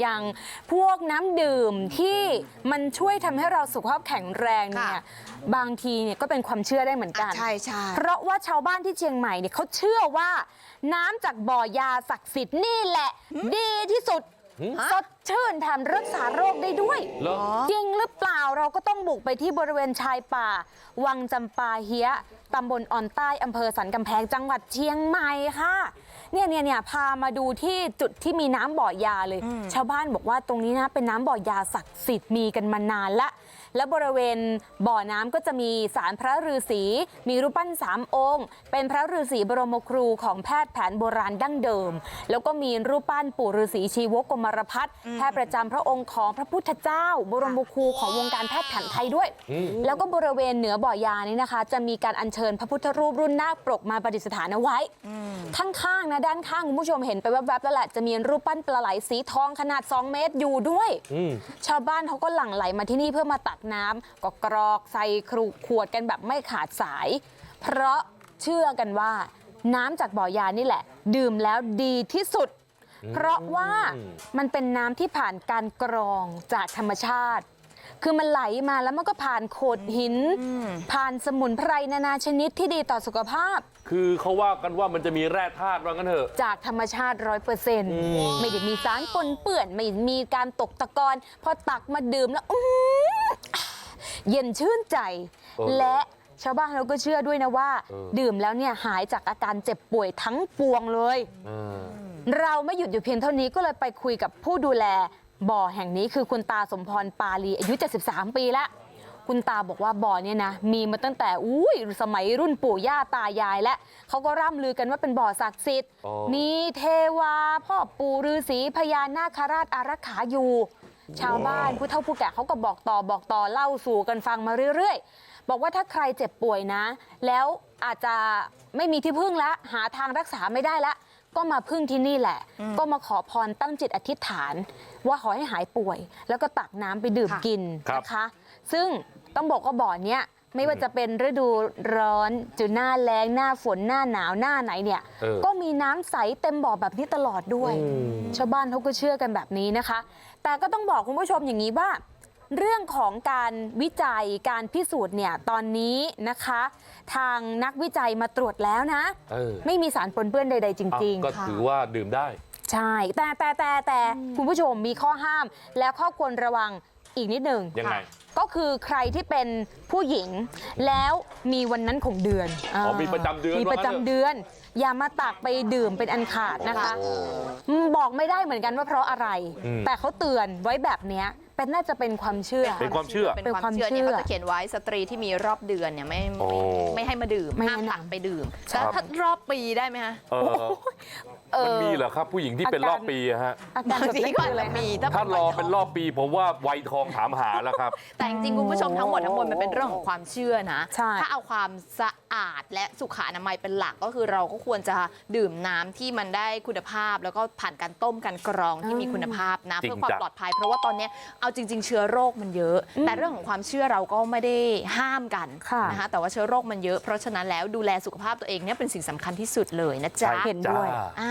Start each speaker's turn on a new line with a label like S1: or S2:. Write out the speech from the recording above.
S1: อย่างพวกน้ำดื่มที่มันช่วยทำให้เราสุขภาพแข็งแรงเนี่ย
S2: ค่ะ
S1: บางทีเนี่ยก็เป็นความเชื่อได้เหมือนกัน
S2: อะใช่ใช่
S1: เพราะว่าชาวบ้านที่เชียงใหม่เนี่ยเขาเชื่อว่าน้ำจากบ่อยาศักดิ์สิทธิ์นี่แหละ ดีที่สุดสดชื่นแถมรักษาโรคได้ด้วย
S3: เหรอ
S1: จริงหรือเปล่าเราก็ต้องบุกไปที่บริเวณชายป่า วังจำปาเฮียตำบลอ่อนใต้อำเภอสันกำแพงจังหวัดเชียงใหม่ค่ะ เนี่ยเนี่ยเนี่ยพามาดูที่จุดที่มีน้ำบ่อยาเลย ชาวบ้านบอกว่าตรงนี้นะเป็นน้ำบ่อยาศักดิ์สิทธิ์มีกันมานานละ และบริเวณบ่อน้ำก็จะมีสารพระฤาษีมีรูปปั้นสามองค์ เป็นพระฤาษีบรมครูของแพทย์แผนโบราณดั้งเดิม แล้วก็มีรูปปั้นปู่ฤาษีชีวกกมารพัฒน์แพทย์ประจำพระองค์ของพระพุทธเจ้า บรมครูของวงการแพทย์แผนไทยด้วย แล้วก็บริเวณเหนือบ่อยานี้นะคะ จะมีการอัญเชิญพระพุทธรูปรุ่นนาคปรกมาประดิษฐานเอาไว้ข้างๆนะด้านข้างคุณผู้ชมเห็นไปแวบๆแล้วแหละจะมีรูปปั้นปลาไหลสีทองขนาด 2 เมตรอยู่ด้วย
S3: อืม
S1: ชาวบ้านเขาก็หลั่งไหลมาที่นี่เพื่อมาตักน้ำก็กรอกใส่ครูขวดกันแบบไม่ขาดสาย เพราะเชื่อกันว่า น้ำจากบ่อยานี่แหละ ดื่มแล้วดีที่สุด เพราะว่ามันเป็นน้ำที่ผ่านการกรองจากธรรมชาติ คือมันไหลมาแล้วมันก็ผ่านโขดหิน ผ่านสมุนไพรนานาชนิดที่ดีต่อสุขภาพ
S3: คือเขาว่ากันว่ามันจะมีแร่ธาตุว่างั้นเถอะ
S1: จากธรรมชาติร้อยเปอร์เซ็นต์ไม่ได้มีสารปนเปื้อน ไม่มีการตกตะกอนพอตักมาดื่มแล้วอื้อเย็นชื่นใจ
S3: เออ
S1: และชาวบ้านเราก็เชื่อด้วยนะว่า
S3: เออ
S1: ดื่มแล้วเนี่ยหายจากอาการเจ็บป่วยทั้งปวงเลย
S3: เออ
S1: เราไม่หยุดอยู่เพียงเท่านี้ก็เลยไปคุยกับผู้ดูแล บ่อแห่งนี้คือคุณตาสมพรปาลีอายุ 73 ปีแล้ว คุณตาบอกว่าบ่อเนี่ยนะมีมาตั้งแต่อุ้ยสมัยรุ่นปู่ย่าตายายและเขาก็ร่ำลือกันว่าเป็นบ่อศักดิ์สิทธิ์
S3: อ๋อ
S1: มีเทวาพ่อปู่ฤาษีพญานาคราชอารักขาอยู่ ชาวบ้านผู้เฒ่าผู้แก่เขาก็บอกต่อบอกต่อเล่าสู่กันฟังมาเรื่อยๆ บอกว่าถ้าใครเจ็บป่วยนะ แล้วอาจจะไม่มีที่พึ่งละหาทางรักษาไม่ได้ละ ก็มาพึ่งที่นี่แหละ ก็มาขอพรตั้งจิตอธิษฐาน ว่าขอให้หายป่วย แล้วก็ตักน้ำไปดื่ม
S2: ค่ะ
S1: กิน
S3: ครับ
S1: นะคะ ซึ่งต้องบอกว่าบ่อเนี้ยไม่ว่าจะเป็นฤดูร้อนจุหน้าแล้งหน้าฝนหน้าหนาวหน้าไหนเนี่ย
S3: เออ
S1: ก็มีน้ำใสเต็มบ่อแบบนี้ตลอดด้วย
S3: อืม
S1: ชาวบ้านเขาก็เชื่อกันแบบนี้นะคะ แต่ก็ต้องบอกคุณผู้ชมอย่างนี้ว่า เรื่องของการวิจัยการพิสูจน์เนี่ยตอนนี้นะคะ ทางนักวิจัยมาตรวจแล้วนะ
S3: เออ
S1: ไม่มีสารปนเปื้อนใด ๆจ
S3: อะ
S1: ริง
S3: ก็ถือว่าดื่มได้
S1: ๆใช่ แต่แต่แต่แต่คุณผู้ชมมีข้อห้ามและข้อควรระวังอีกนิดหนึ่ง
S3: ยังไง
S1: ก็คือใครที่เป็นผู้หญิงแล้วมีวันนั้นของเดือน
S3: อ๋อมีประจำเดือน
S1: มีประจำ
S3: ว่างั้นเถอะ
S1: เดือน อย่ามาตักไปดื่มเป็นอันขาดนะคะอืมบอกไม่ได้เหมือนกันว่าเพราะอะไร
S3: อืม
S1: แต่เขาเตือนไว้แบบเนี้ย เป็นน่าจะเป็นความเชื่อ
S3: เป็นความเชื่อ
S2: เป็นความเชื่อ
S1: เป็นความเชื่
S2: เนี่ย
S1: อ
S2: เขาจะเขียนไว้สตรีที่มีรอบเดือนเนี่ยไม่
S3: โอ้
S2: ไม่ไม่ให้มาดื่ม
S1: ไม่
S2: ห้าม
S1: แนะนำ
S2: ตักไปดื่ม
S1: ใช่
S2: แล้วถ้ารอบปีได้ไหมคะ
S3: เออ
S1: เอ
S3: มัน
S1: อ
S3: มีเหรอครับผู้หญิงที่เป็น
S1: อาการ
S3: รอบปีอะฮะ
S1: อาการ
S2: บาง
S1: แบบ
S2: ที
S1: นี้
S2: ก็
S1: คือ
S2: อาจ
S1: อะไร
S2: จะ
S1: คะ
S2: มี
S3: ถ้ารอเป็นรอบปี ผมว่าวัยทองถามหาแล้วครับ
S2: แต่จริงๆคุณผู้ชมทั้งหมดทั้งมวลมันเป็นเรื่องของความเชื่อนะ
S1: ใช่
S2: ถ้าเอาความสะอาดและสุขอนามัยเป็นหลักก็คือเราก็ควรจะดื่มน้ำที่มันได้คุณภาพ แล้วก็ผ่านการต้มการกรองที่มีคุณภาพนะ
S3: จริง
S2: เพื่อความ
S3: จ้ะ
S2: ปลอดภัย เพราะว่าตอนเนี้ยเอาจริง ๆ เชื้อโรคมันเยอะ แต่เรื่องของความเชื่อเราก็ไม่ได้ห้ามกัน
S1: ค่ะ
S2: นะคะแต่ว่าเชื้อโรคมันเยอะเพราะฉะนั้นแล้วดูแลสุขภาพตัวเองเนี่ยเป็นสิ่งสำคัญที่สุดเลยนะจ๊ะ
S1: เห็นด้วย
S3: จ้า